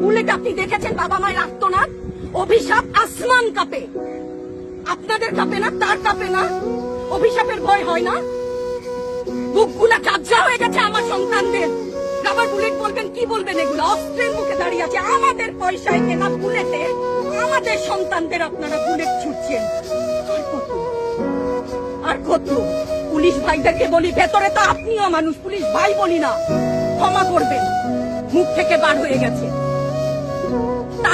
Bullet আপনি দেখেছেন বাবা মায়ের আত্মনাথ অভিশাপ আসমান কাপে। আপনাদের কাপে না, তার কাপে না? অভিশাপের ভয় হয় না? বুকগুলা কাবজা হয়ে গেছে আমার সন্তানদের। রাবার বুলেট বলবেন, কি বলবেন এগুলো? অস্ত্রের মুখে দাঁড়িয়ে আছে। আমাদের পয়সায় কেনা বুলেটে আমাদের সন্তানদের আপনারা বুলেট ছুটছেন। আর কত? আর কত? পুলিশ ভাইদেরকে বলি, ভেতরে তো আপনিও মানুষ, পুলিশ ভাই বলি না। ক্ষমা করবেন। মুখ থেকে বার হয়ে গেছে।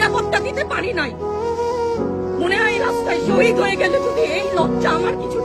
নিরাপত্তা দিতে পারি নাই। মনে হয় রাস্তায় শহীদ হয়ে গেলে যদি এই লজ্জা আমার কিছুটা